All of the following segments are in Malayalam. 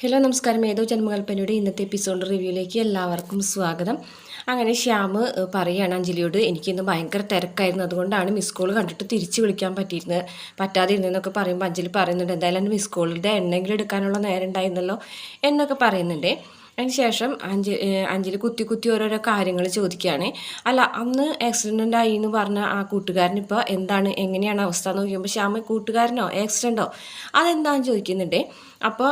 ഹലോ നമസ്കാരം. ഏതോ ജന്മകൽപ്പനയുടെ ഇന്നത്തെ എപ്പിസോഡ് റിവ്യൂയിലേക്ക് എല്ലാവർക്കും സ്വാഗതം. അങ്ങനെ ശ്യാം പറയുകയാണ് അഞ്ജലിയോട് എനിക്കിന്ന് ഭയങ്കര തിരക്കായിരുന്നു. അതുകൊണ്ടാണ് മിസ് കോൾ കണ്ടിട്ട് തിരിച്ചു വിളിക്കാൻ പറ്റിയിരുന്നത് പറ്റാതെ ഇരുന്നെന്നൊക്കെ പറയുമ്പോൾ അഞ്ജലി പറയുന്നുണ്ട് എന്തായാലും മിസ് കോളിന്റെ എണ്ണെങ്കിലും എടുക്കാനുള്ള നേരം ഉണ്ടായിരുന്നല്ലോ എന്നൊക്കെ പറയുന്നുണ്ട്. അതിന് ശേഷം അഞ്ജലി കുത്തി കുത്തി ഓരോരോ കാര്യങ്ങൾ ചോദിക്കുകയാണ്. അല്ല അന്ന് ആക്സിഡന്റ് ആയി എന്ന് പറഞ്ഞ ആ കൂട്ടുകാരനിപ്പോൾ എന്താണ് എങ്ങനെയാണ് അവസ്ഥ എന്ന് ചോദിക്കുമ്പോൾ ശ്യാമ കൂട്ടുകാരനോ? ആക്സിഡന്റോ അതെന്താണെന്ന് ചോദിക്കുന്നുണ്ട്. അപ്പോൾ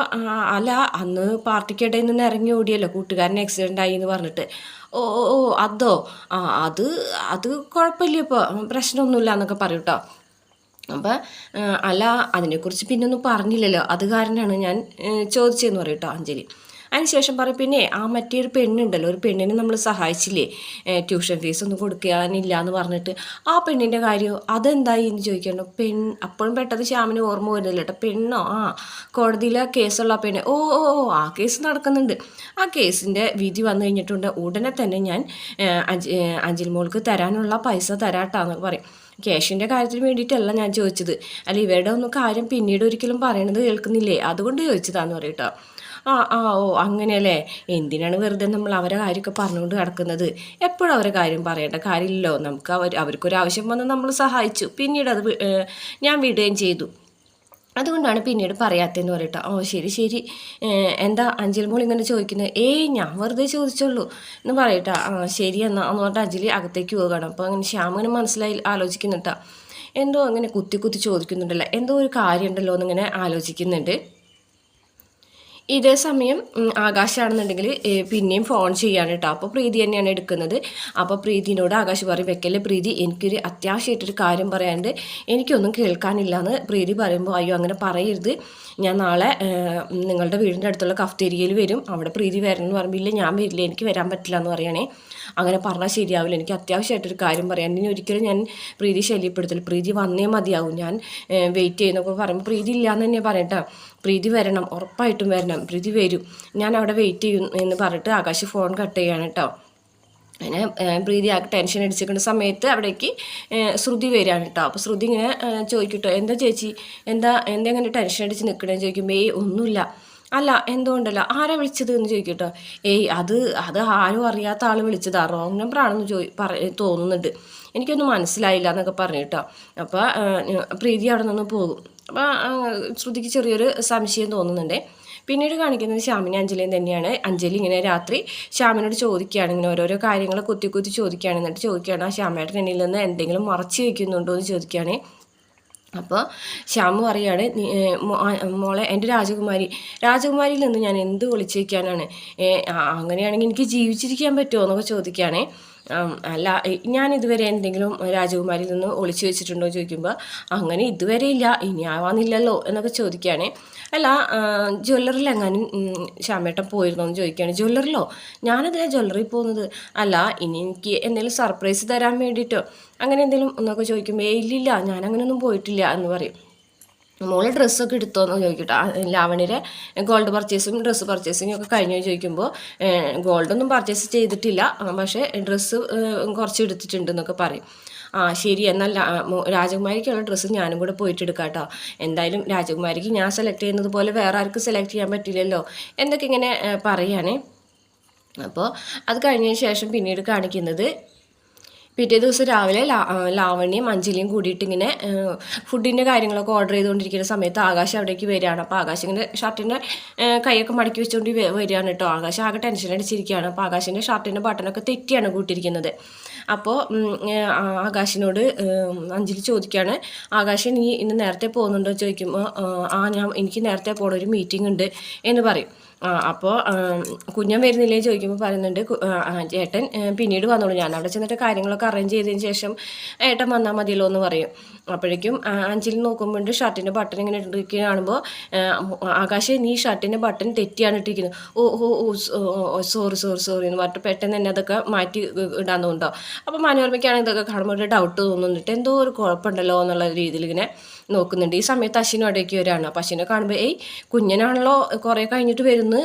അല്ല അന്ന് പാർട്ടിക്കിടയിൽ നിന്ന് ഇറങ്ങി ഓടിയല്ലോ കൂട്ടുകാരൻ ആക്സിഡന്റ് ആയി എന്ന് പറഞ്ഞിട്ട്. ഓ ഓ അതോ? ആ അത് അത് കുഴപ്പമില്ല ഇപ്പോൾ പ്രശ്നമൊന്നുമില്ല എന്നൊക്കെ പറയും കേട്ടോ അപ്പം അല്ല അതിനെക്കുറിച്ച് പിന്നെ ഒന്നും പറഞ്ഞില്ലല്ലോ. അത് കാരണമാണ് ഞാൻ ചോദിച്ചതെന്ന് പറയും കേട്ടോ അഞ്ജലി അതിനുശേഷം പറയും പിന്നെ ആ മറ്റേ പെണ്ണുണ്ടല്ലോ ഒരു പെണ്ണിനെ നമ്മൾ സഹായിച്ചില്ലേ? ട്യൂഷൻ ഫീസ് ഒന്നും കൊടുക്കാനില്ല എന്ന് പറഞ്ഞിട്ട് ആ പെണ്ണിന്റെ കാര്യം അതെന്തായി എന്ന് ചോദിക്കണം. പെൺ അപ്പോഴും പെട്ടെന്ന് ശ്യാമിന് ഓർമ്മ വരുന്നില്ല കേട്ടോ. പെണ്ണോ? ആ കോടതിയിലെ കേസുള്ള പെണ്ണ്. ഓ ഓ ഓ ആ കേസ് നടക്കുന്നുണ്ട്. ആ കേസിന്റെ വിധി വന്നു കഴിഞ്ഞിട്ടുണ്ട്. ഉടനെ തന്നെ ഞാൻ അഞ്ചിൽ മോൾക്ക് തരാനുള്ള പൈസ തരാട്ടാന്ന് പറയും. ക്യാഷിന്റെ കാര്യത്തിന് വേണ്ടിയിട്ടല്ല ഞാൻ ചോദിച്ചത്. അല്ല ഇവരുടെ ഒന്നും കാര്യം പിന്നീട് ഒരിക്കലും പറയണത് കേൾക്കുന്നില്ലേ? അതുകൊണ്ട് ചോദിച്ചതാന്ന് പറയും കേട്ടോ. ആ ആ ഓ അങ്ങനെയല്ലേ? എന്തിനാണ് വെറുതെ നമ്മൾ അവരെ കാര്യമൊക്കെ പറഞ്ഞുകൊണ്ട് കിടക്കുന്നത് എപ്പോഴും അവരെ കാര്യം പറയേണ്ട കാര്യമില്ലല്ലോ. നമുക്ക് അവർ അവർക്കൊരു ആവശ്യം വന്ന് നമ്മൾ സഹായിച്ചു. പിന്നീട് അത് ഞാൻ വിടുകയും ചെയ്തു. അതുകൊണ്ടാണ് പിന്നീട് പറയാത്തതെന്ന് പറയട്ടോ. ഓ ശരി ശരി. എന്താ അഞ്ജലി മോൾ ഇങ്ങനെ ചോദിക്കുന്നത്? ഏയ് ഞാൻ വെറുതെ ചോദിച്ചുള്ളൂ. എന്ന് പറയട്ടെ. ആ ശരി എന്നാ എന്ന് പറഞ്ഞിട്ട് അഞ്ജലി അകത്തേക്ക് പോകണം അപ്പോൾ അങ്ങനെ ശ്യാമിന് മനസ്സിലായി ആലോചിക്കുന്നുട്ടാ എന്തോ അങ്ങനെ കുത്തി കുത്തി ചോദിക്കുന്നുണ്ടല്ലോ. എന്തോ ഒരു കാര്യമുണ്ടല്ലോ എന്നിങ്ങനെ ആലോചിക്കുന്നുണ്ട്. ഇതേ സമയം ആകാശാണെന്നുണ്ടെങ്കിൽ പിന്നെയും ഫോൺ ചെയ്യാണ് കേട്ടോ അപ്പോൾ പ്രീതി തന്നെയാണ് എടുക്കുന്നത്. അപ്പോൾ പ്രീതിനോട് ആകാശ് പറയും വെക്കല്ലേ പ്രീതി എനിക്കൊരു അത്യാവശ്യമായിട്ടൊരു കാര്യം പറയാണ്ട് എനിക്കൊന്നും കേൾക്കാനില്ല എന്ന് പ്രീതി പറയുമ്പോൾ അയ്യോ അങ്ങനെ പറയരുത്. ഞാൻ നാളെ നിങ്ങളുടെ വീടിന്റെ അടുത്തുള്ള കഫ്തേരിയയിൽ വരും. അവിടെ പ്രീതി വരണം എന്ന് പറയുമ്പോൾ ഇല്ല ഞാൻ വരില്ല. എനിക്ക് വരാൻ പറ്റില്ല എന്ന് പറയണേ. അങ്ങനെ പറഞ്ഞാൽ ശരിയാവില്ല. എനിക്ക് അത്യാവശ്യമായിട്ടൊരു കാര്യം പറയാൻ ഇനി ഒരിക്കലും ഞാൻ പ്രീതി ശല്യപ്പെടുത്തില്ല. പ്രീതി വന്നേ മതിയാവും. ഞാൻ വെയിറ്റ് ചെയ്യുന്നൊക്കെ പറയുമ്പോൾ പ്രീതി ഇല്ല എന്ന് തന്നെ പറയട്ടെ പ്രീതി വരണം ഉറപ്പായിട്ടും വരണം. പ്രീതി വരും. ഞാൻ അവിടെ വെയിറ്റ് ചെയ്യും എന്ന് പറഞ്ഞിട്ട് ആകാശ് ഫോൺ കട്ട് ചെയ്യാണ് കേട്ടോ അങ്ങനെ പ്രീതി ആ ടെൻഷൻ അടിച്ചിരിക്കുന്ന സമയത്ത് അവിടേക്ക് ശ്രുതി വരികയാണ് കേട്ടോ അപ്പോൾ ശ്രുതി ഇങ്ങനെ ചോദിക്കട്ടോ എന്താ ചേച്ചി? എന്താ എന്താ ഇങ്ങനെ ടെൻഷൻ അടിച്ച് നിൽക്കണേന്ന് ചോദിക്കുമ്പോൾ ഏയ് ഒന്നുമില്ല. അല്ല എന്തുകൊണ്ടല്ല? ആരാ വിളിച്ചത് എന്ന് ചോദിക്കട്ടോ. ഏയ് അത് അത് ആരും അറിയാത്ത ആൾ വിളിച്ചതാ. റോങ് നമ്പർ ആണെന്ന് ചോദി പറ തോന്നുന്നുണ്ട്. എനിക്കൊന്നും മനസ്സിലായില്ല എന്നൊക്കെ പറഞ്ഞു കേട്ടോ. അപ്പോൾ പ്രീതി അവിടെ നിന്ന് പോകും. അപ്പോൾ ശ്രുതിക്ക് ചെറിയൊരു സംശയം തോന്നുന്നുണ്ട്. പിന്നീട് കാണിക്കുന്നത് ശ്യാമിനെ അഞ്ജലിയും തന്നെയാണ്. അഞ്ജലി ഇങ്ങനെ രാത്രി ശ്യാമിനോട് ചോദിക്കുകയാണ്. ഇങ്ങനെ ഓരോരോ കാര്യങ്ങൾ കുത്തി കുത്തി ചോദിക്കുകയാണ്. എന്നിട്ട് ചോദിക്കുകയാണ് ആ ശ്യാമേട്ടൻ എന്നിൽ നിന്ന് എന്തെങ്കിലും മറച്ചു വയ്ക്കുന്നുണ്ടോ എന്ന് ചോദിക്കുകയാണ്. അപ്പോൾ ശ്യാമു പറയാണ് "നീ, ഏ, മോ- ആ, മോളെ എന്റെ രാജകുമാരി രാജകുമാരിയിൽ നിന്ന് ഞാൻ എന്ത് ഒളിച്ചു വയ്ക്കാനാണ് ഏ, ആ, അങ്ങനെയാണെങ്കിൽ എനിക്ക് ജീവിച്ചിരിക്കാൻ പറ്റുമോ? എന്നൊക്കെ ചോദിക്കുകയാണേ. അല്ല ഞാൻ ഇതുവരെ എന്തെങ്കിലും രാജകുമാരിയിൽ നിന്ന് ഒളിച്ചു വെച്ചിട്ടുണ്ടോ ചോദിക്കുമ്പോൾ അങ്ങനെ ഇതുവരെ ഇല്ല ഇനി ആവാന്നില്ലല്ലോ എന്നൊക്കെ ചോദിക്കുകയാണേ. അല്ല ജ്വല്ലറിൽ എങ്ങാനും ശ്യാമേട്ടൻ പോയിരുന്നോ എന്ന് ചോദിക്കുകയാണ്. ജ്വല്ലറിലോ? ഞാനതിനാ ജ്വല്ലറിൽ പോകുന്നത്. അല്ല ഇനി എനിക്ക് എന്തെങ്കിലും സർപ്രൈസ് തരാൻ വേണ്ടിയിട്ടോ അങ്ങനെ എന്തെങ്കിലും എന്നൊക്കെ ചോദിക്കുമ്പോൾ "ഏയ്, ഇല്ലില്ല ഞാനങ്ങനെയൊന്നും പോയിട്ടില്ല എന്ന് പറയും. മോൾ ഡ്രസ്സൊക്കെ എടുത്തോ എന്ന് ചോദിക്കട്ടെ ലാവണിയുടെ ഗോൾഡ് പർച്ചേസും ഡ്രസ്സ് പർച്ചേസിങ്ങും ഒക്കെ കഴിഞ്ഞു ചോദിക്കുമ്പോൾ ഗോൾഡൊന്നും പർച്ചേസ് ചെയ്തിട്ടില്ല. പക്ഷേ ഡ്രസ്സ് കുറച്ച് എടുത്തിട്ടുണ്ട് എന്നൊക്കെ പറയും. ആ ശരി എന്നാൽ രാജകുമാരിക്കുള്ള ഡ്രസ്സ് ഞാനും കൂടെ പോയിട്ട് എടുക്കാം കേട്ടോ എന്തായാലും രാജകുമാരിക്ക് ഞാൻ സെലക്ട് ചെയ്യുന്നത് പോലെ വേറെ ആർക്കും സെലക്ട് ചെയ്യാൻ പറ്റില്ലല്ലോ എന്നൊക്കെ ഇങ്ങനെ പറയുകയാണ് അപ്പോൾ അത് കഴിഞ്ഞതിന് ശേഷം പിന്നീട് കാണിക്കുന്നത് പിറ്റേ ദിവസം രാവിലെ ലാവണ്യം അഞ്ജലിയും കൂടിയിട്ട് ഇങ്ങനെ ഫുഡിന്റെ കാര്യങ്ങളൊക്കെ ഓർഡർ ചെയ്തുകൊണ്ടിരിക്കുന്ന സമയത്ത് ആകാശ് അവിടേക്ക് വരികയാണ്. അപ്പോൾ ആകാശ് ഇങ്ങനെ ഷർട്ടിന്റെ കൈയൊക്കെ മടക്കി വെച്ചുകൊണ്ട് വരികയാണ് കേട്ടോ. ആകാശ് ആകെ ടെൻഷൻ അടിച്ചിരിക്കുകയാണ്. അപ്പോൾ ആകാശിന്റെ ഷർട്ടിന്റെ ബട്ടണൊക്കെ തെറ്റിയാണ് കൂട്ടിയിരിക്കുന്നത്. അപ്പോൾ ആകാശിനോട് അഞ്ജലി ചോദിക്കുകയാണ് ആകാശൻ നീ ഇന്ന് നേരത്തെ പോകുന്നുണ്ടോ ചോദിക്കുമ്പോൾ ആ ഞാൻ എനിക്ക് നേരത്തെ പോകണ ഒരു മീറ്റിംഗ് ഉണ്ട് എന്ന് പറയും. അപ്പോൾ കുഞ്ഞൻ വരുന്നില്ലേ ചോദിക്കുമ്പോൾ പറയുന്നുണ്ട് ചേട്ടൻ പിന്നീട് വന്നോളൂ. ഞാൻ അവിടെ ചെന്നിട്ട് കാര്യങ്ങളൊക്കെ അറേഞ്ച് ചെയ്തതിന് ശേഷം ഏട്ടൻ വന്നാൽ മതിയല്ലോ എന്ന് പറയും. അപ്പോഴേക്കും അഞ്ചിൽ നോക്കുമ്പോൾ ഷർട്ടിന്റെ ബട്ടൺ ഇങ്ങനെ ഇട്ടിരിക്കുക കാണുമ്പോൾ ആകാശ് നീ ഷർട്ടിന്റെ ബട്ടൺ തെറ്റിയാണ് ഇട്ടിരിക്കുന്നത്. ഓ ഓ ഓ സോറി സോറി സോറി എന്ന് പറഞ്ഞിട്ട് പെട്ടെന്ന് തന്നെ അതൊക്കെ മാറ്റി ഇടാൻ അപ്പോൾ മനോരമയ്ക്കാണ് ഇതൊക്കെ കാണുമ്പോൾ ഒരു ഡൗട്ട് തോന്നുന്നുണ്ട്. എന്തോ ഒരു കുഴപ്പമുണ്ടല്ലോ എന്നുള്ള രീതിയിൽ ഇങ്ങനെ നോക്കുന്നുണ്ട്. ഈ സമയത്ത് അശ്വിനും അവിടേക്ക് വരികയാണ്. അപ്പോൾ അശ്വിനെ കാണുമ്പോൾ ഏയ് കുഞ്ഞനാണല്ലോ കുറേ കഴിഞ്ഞിട്ട് വരുന്നു.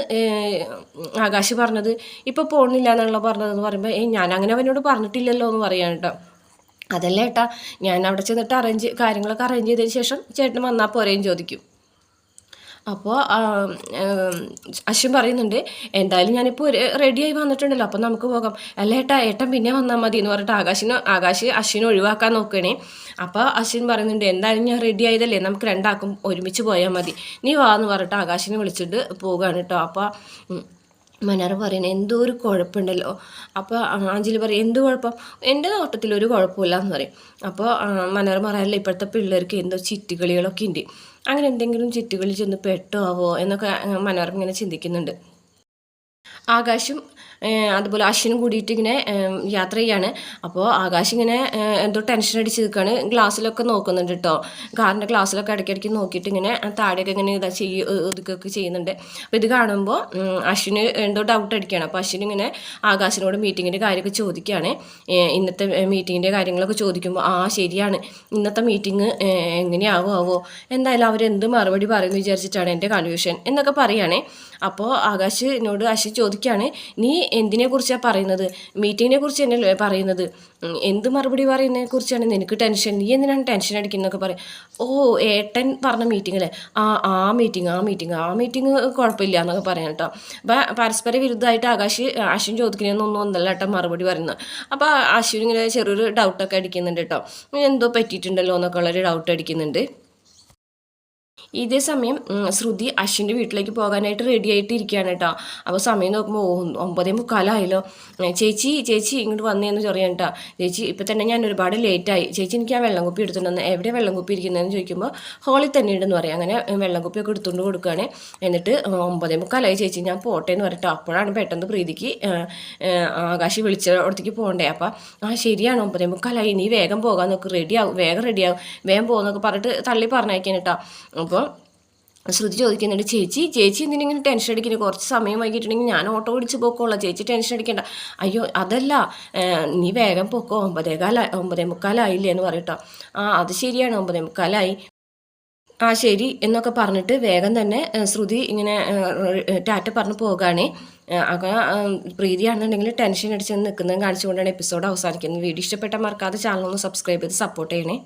ആകാശ് പറഞ്ഞത് ഇപ്പോൾ പോകുന്നില്ല എന്നുള്ള പറഞ്ഞതെന്ന് പറയുമ്പോൾ ഏയ് ഞാൻ അങ്ങനെ അവനോട് പറഞ്ഞിട്ടില്ലല്ലോ എന്ന് പറയാൻ കേട്ടോ അതല്ല ഏട്ടാ ഞാൻ അവിടെ ചെന്നിട്ട് അറേഞ്ച് കാര്യങ്ങളൊക്കെ അറേഞ്ച് ചെയ്തതിന് ശേഷം ചേട്ടൻ വന്നാൽ പോരെയും ചോദിക്കും. അപ്പോൾ അശ്വൻ പറയുന്നുണ്ട് എന്തായാലും ഞാനിപ്പോൾ റെഡിയായി വന്നിട്ടുണ്ടല്ലോ അപ്പോൾ നമുക്ക് പോകാം. അല്ല ഏട്ടാ ഏട്ടൻ പിന്നെ വന്നാൽ മതി എന്ന് പറഞ്ഞിട്ട് ആകാശിന് ആകാശ് അശ്വിനെ ഒഴിവാക്കാൻ നോക്കണേ അപ്പോൾ അശ്വിൻ പറയുന്നുണ്ട് എന്തായാലും ഞാൻ റെഡി ആയതല്ലേ നമുക്ക് രണ്ടാക്കും ഒരുമിച്ച് പോയാൽ മതി. നീ വാ എന്ന് പറഞ്ഞിട്ട് ആകാശിനെ വിളിച്ചിട്ട് പോവുകയാണ് കേട്ടോ. അപ്പോൾ മനോഹർ പറയുന്നത് എന്തോ ഒരു കുഴപ്പമുണ്ടല്ലോ അപ്പോൾ അഞ്ജലി പറയും എന്ത് കുഴപ്പം? എന്റെ നോട്ടത്തിൽ ഒരു കുഴപ്പമില്ല എന്ന് പറയും അപ്പോൾ മനർ പറയാനല്ല ഇപ്പോഴത്തെ പിള്ളേർക്ക് എന്തോ ചിറ്റുകളികളൊക്കെ ഉണ്ട്. അങ്ങനെ എന്തെങ്കിലും ചിറ്റുകളിൽ ചെന്ന് പെട്ടോ ആവോ? എന്നൊക്കെ മനോഹരം ഇങ്ങനെ ചിന്തിക്കുന്നുണ്ട്. ആകാശും അതുപോലെ അശ്വിനും കൂടിയിട്ട് ഇങ്ങനെ യാത്ര ചെയ്യാണ്. അപ്പോൾ ആകാശ് ഇങ്ങനെ എന്തോ ടെൻഷൻ അടിച്ച് നിൽക്കുകയാണ് ഗ്ലാസ്സിലൊക്കെ നോക്കുന്നുണ്ട് കേട്ടോ കാറിന്റെ ഗ്ലാസ്സിലൊക്കെ ഇടയ്ക്കിടയ്ക്ക് നോക്കിയിട്ട് ഇങ്ങനെ താഴെയൊക്കെ ഇങ്ങനെ ഇതാ ചെയ്യ ഒതുക്കൊക്കെ ചെയ്യുന്നുണ്ട്. അപ്പോൾ ഇത് കാണുമ്പോൾ അശ്വിന് എന്തോ ഡൗട്ട് അടിക്കുകയാണ് അപ്പോൾ അശ്വിൻ ഇങ്ങനെ ആകാശിനോട് മീറ്റിങ്ങിന്റെ കാര്യമൊക്കെ ചോദിക്കുകയാണ് ഇന്നത്തെ മീറ്റിങ്ങിന്റെ കാര്യങ്ങളൊക്കെ ചോദിക്കുമ്പോൾ ആ ശരിയാണ്. ഇന്നത്തെ മീറ്റിംഗ് എങ്ങനെയാവോ ആവോ? എന്തായാലും അവരെന്ത് മറുപടി പറയുമെന്ന് വിചാരിച്ചിട്ടാണ് എന്റെ കൺഫ്യൂഷൻ എന്നൊക്കെ പറയുകയാണേ അപ്പോൾ ആകാശ് എന്നോട് അശ്വിൻ ചോദിക്കുകയാണ് നീ എന്തിനെ കുറിച്ചാണ് പറയുന്നത്? മീറ്റിങ്ങിനെ കുറിച്ച് തന്നെയല്ലേ പറയുന്നത് എന്ത് മറുപടി പറയുന്നതിനെ കുറിച്ചാണ് നിനക്ക് ടെൻഷൻ? നീ എന്തിനാണ് ടെൻഷൻ അടിക്കുന്നതൊക്കെ പറയും? ഓ ഏട്ടൻ പറഞ്ഞ മീറ്റിംഗ് അല്ലേ ആ ആ മീറ്റിംഗ് ആ മീറ്റിംഗ് ആ മീറ്റിംഗ് കുഴപ്പമില്ല എന്നൊക്കെ പറയാം കേട്ടോ. അപ്പം പരസ്പര വിരുദ്ധമായിട്ട് ആകാശ് അശ്വിൻ ചോദിക്കുന്നതൊന്നും ഒന്നല്ല കേട്ടോ മറുപടി പറയുന്നത്. അപ്പോൾ ആശുവിനിങ്ങനെ ചെറിയൊരു ഡൗട്ടൊക്കെ അടിക്കുന്നുണ്ട് കേട്ടോ. എന്തോ പറ്റിയിട്ടുണ്ടല്ലോ എന്നൊക്കെ ഉള്ളൊരു ഡൗട്ട് അടിക്കുന്നുണ്ട്. ഇതേ സമയം ശ്രുതി അശ്വിന്റെ വീട്ടിലേക്ക് പോകാനായിട്ട് റെഡി ആയിട്ട് ഇരിക്കുകയാണ് കേട്ടോ അപ്പോൾ സമയം നോക്കുമ്പോൾ ഒമ്പതേ മുക്കാലായല്ലോ. ചേച്ചി ചേച്ചി ഇങ്ങോട്ട് വന്നേന്ന് ചൊറിയാൻ കേട്ടോ ചേച്ചി ഇപ്പം തന്നെ ഞാൻ ഒരുപാട് ലേറ്റായി ചേച്ചി എനിക്ക് ആ വെള്ളം കുപ്പി എടുത്തിട്ടുണ്ടെന്ന് എവിടെ വെള്ളം കുപ്പി ഇരിക്കുന്നതെന്ന് ചോദിക്കുമ്പോൾ ഹോളിൽ തന്നെ ഉണ്ടെന്ന് പറയാം. അങ്ങനെ വെള്ളം കുപ്പിയൊക്കെ എടുത്തുകൊണ്ട് കൊടുക്കുകയാണ്. എന്നിട്ട് ഒമ്പതേ മുക്കാലായി ചേച്ചി. ഞാൻ പോട്ടെ എന്ന് പറഞ്ഞിട്ട് അപ്പോഴാണ് പെട്ടെന്ന് പ്രീതിക്ക് ആകാശി വിളിച്ച അടുത്തേക്ക് പോകണ്ടേ. അപ്പം ആ ശരിയാണ് ഒമ്പതേ മുക്കാലായി. നീ വേഗം പോകാൻ നോക്ക്. റെഡിയാവും വേഗം റെഡിയാവും വേഗം പോകുന്നൊക്കെ പറഞ്ഞിട്ട് തള്ളി പറഞ്ഞയക്കാൻ കേട്ടോ അപ്പോൾ ശ്രുതി ചോദിക്കുന്നുണ്ട് ചേച്ചി ചേച്ചി എന്തിനെങ്കിലും ടെൻഷൻ അടിക്കുന്നത് കുറച്ച് സമയം വൈകിട്ടുണ്ടെങ്കിൽ ഞാൻ ഓട്ടോ വിളിച്ച് പോക്കോളാം. ചേച്ചി ടെൻഷൻ അടിക്കണ്ട. അയ്യോ അതല്ല. നീ വേഗം പോക്കോ. ഒമ്പതേ കാല ഒമ്പതേ മുക്കാലായില്ലേ? എന്ന് പറയട്ടോ ആ അത് ശരിയാണ്. ഒമ്പതേ മുക്കാലായി. ആ ശരി. എന്നൊക്കെ പറഞ്ഞിട്ട് വേഗം തന്നെ ശ്രുതി ഇങ്ങനെ ടാറ്റ പറഞ്ഞ് പോകുകയാണേ അക പ്രീതിയാണെന്നുണ്ടെങ്കിൽ ടെൻഷൻ അടിച്ച് നിൽക്കുന്നതും കാണിച്ചുകൊണ്ടാണ് എപ്പിസോഡ് അവസാനിക്കുന്നത്. വീഡിയോ ഇഷ്ടപ്പെട്ട മറക്കാതെ ചാനൽ ഒന്ന് സബ്സ്ക്രൈബ് ചെയ്ത് സപ്പോർട്ട് ചെയ്യണേ.